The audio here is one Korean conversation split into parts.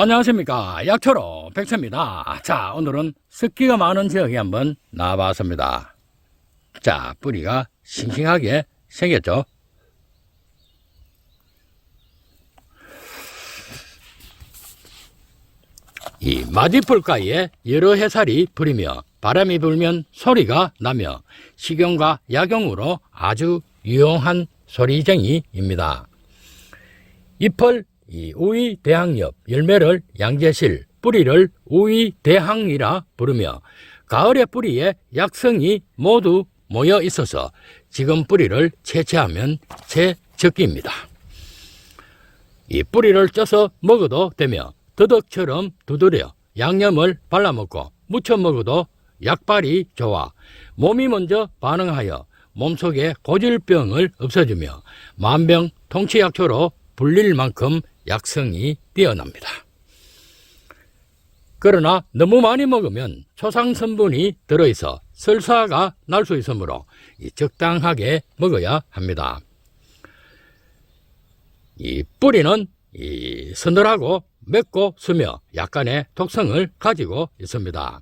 안녕하십니까. 약초로 백채입니다. 자 오늘은 습기가 많은 지역에 한번 나와봤습니다. 자 뿌리가 싱싱하게 생겼죠? 이 마지풀가에 여러 해살이 부리며 바람이 불면 소리가 나며 식용과 약용으로 아주 유용한 소리쟁이입니다. 잎을 이 우위대항엽, 열매를 양재실, 뿌리를 우위대항이라 부르며 가을의 뿌리에 약성이 모두 모여 있어서 지금 뿌리를 채취하면 채적기입니다. 이 뿌리를 쪄서 먹어도 되며 더덕처럼 두드려 양념을 발라먹고 무쳐 먹어도 약발이 좋아 몸이 먼저 반응하여 몸속의 고질병을 없애주며 만병 통치약초로 불릴 만큼 약성이 뛰어납니다. 그러나 너무 많이 먹으면 초상 성분이 들어있어 설사가 날 수 있으므로 이 적당하게 먹어야 합니다. 이 뿌리는 이 서늘하고 맵고 스며 약간의 독성을 가지고 있습니다.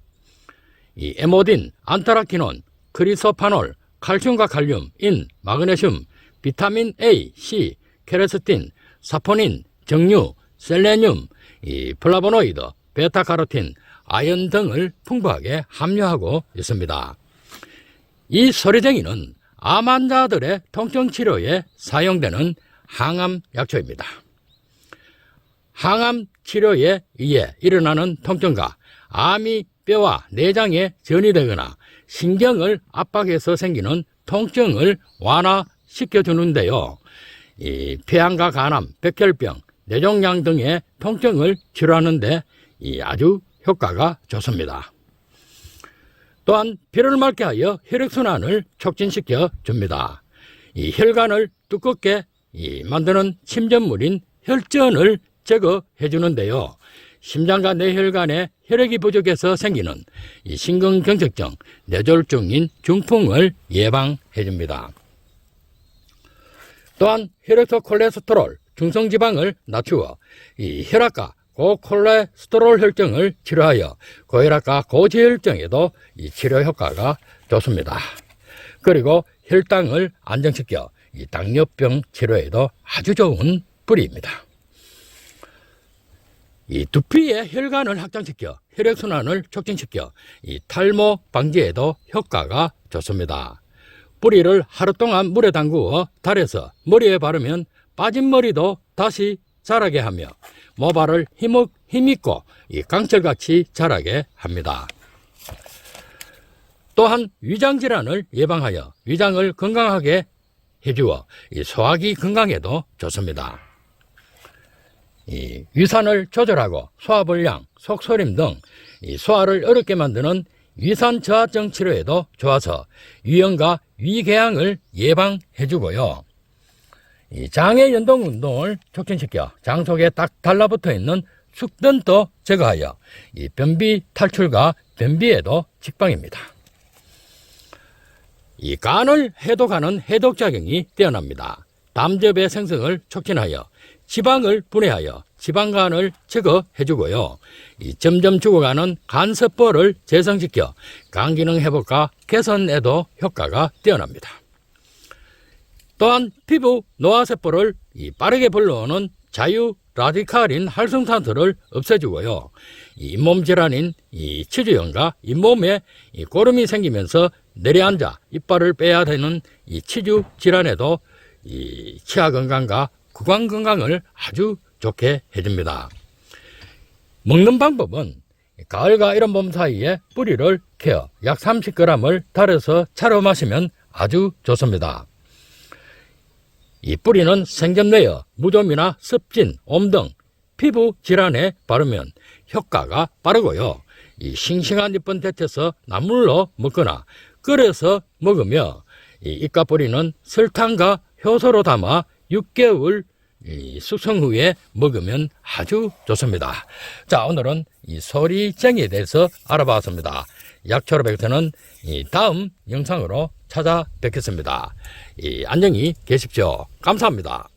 이 에모딘, 안타라키논, 크리소파놀, 칼슘과 칼륨, 인, 마그네슘, 비타민 A, C, 케레스틴, 사포닌, 정류, 셀레늄, 이 플라보노이드, 베타카로틴, 아연 등을 풍부하게 함유하고 있습니다. 이 소리쟁이는 암 환자들의 통증 치료에 사용되는 항암 약초입니다. 항암 치료에 의해 일어나는 통증과 암이 뼈와 내장에 전이되거나 신경을 압박해서 생기는 통증을 완화시켜 주는데요. 이 폐암과 간암, 백혈병, 뇌종양 등의 통증을 치료하는데 이 아주 효과가 좋습니다. 또한 피를 맑게 하여 혈액순환을 촉진시켜 줍니다. 이 혈관을 두껍게 이 만드는 침전물인 혈전을 제거해 주는데요. 심장과 뇌혈관에 혈액이 부족해서 생기는 이 심근경색증, 뇌졸중인 중풍을 예방해 줍니다. 또한 혈액속 콜레스테롤, 중성지방을 낮추어 이 혈압과 고콜레스테롤 혈증을 치료하여 고혈압과 고지혈증에도 이 치료 효과가 좋습니다. 그리고 혈당을 안정시켜 이 당뇨병 치료에도 아주 좋은 뿌리입니다. 이 두피의 혈관을 확장시켜 혈액순환을 촉진시켜 이 탈모 방지에도 효과가 좋습니다. 뿌리를 하루 동안 물에 담그어 달에서 머리에 바르면 빠진 머리도 다시 자라게 하며 모발을 힘있, 힘있고 이 강철같이 자라게 합니다. 또한 위장 질환을 예방하여 위장을 건강하게 해주어 이 소화기 건강에도 좋습니다. 이 위산을 조절하고 소화불량, 속소림 등이 소화를 어렵게 만드는 위산 저하증 치료에도 좋아서 위염과 위궤양을 예방해주고요. 이 장의 연동 운동을 촉진시켜 장 속에 딱 달라붙어 있는 숙변도 제거하여 이 변비 탈출과 변비에도 직방입니다. 이 간을 해독하는 해독작용이 뛰어납니다. 담즙의 생성을 촉진하여 지방을 분해하여 지방간을 제거해주고요. 이 점점 죽어가는 간세포를 재생시켜 간 기능 회복과 개선에도 효과가 뛰어납니다. 또한 피부 노화세포를 이 빠르게 불러오는 자유 라디칼인 활성산소를 없애주고요. 이 잇몸 질환인 이 치주염과 잇몸에 이 고름이 생기면서 내려앉아 이빨을 빼야 되는 이 치주 질환에도 이 치아 건강과 구강 건강을 아주 좋게 해줍니다. 먹는 방법은 가을과 이런 봄 사이에 뿌리를 캐어 약 30g을 달여서 차려 마시면 아주 좋습니다. 이 뿌리는 생전내어 무좀이나 습진, 옴등 피부 질환에 바르면 효과가 빠르고요. 이 싱싱한 잎은 데쳐서 나물로 먹거나 끓여서 먹으며 이 잎과 뿌리는 설탕과 효소로 담아 6개월 이 숙성 후에 먹으면 아주 좋습니다. 자, 오늘은 이 소리쟁이에 대해서 알아봤습니다. 약초로 이 다음 영상으로 찾아뵙겠습니다. 이 안녕히 계십시오. 감사합니다.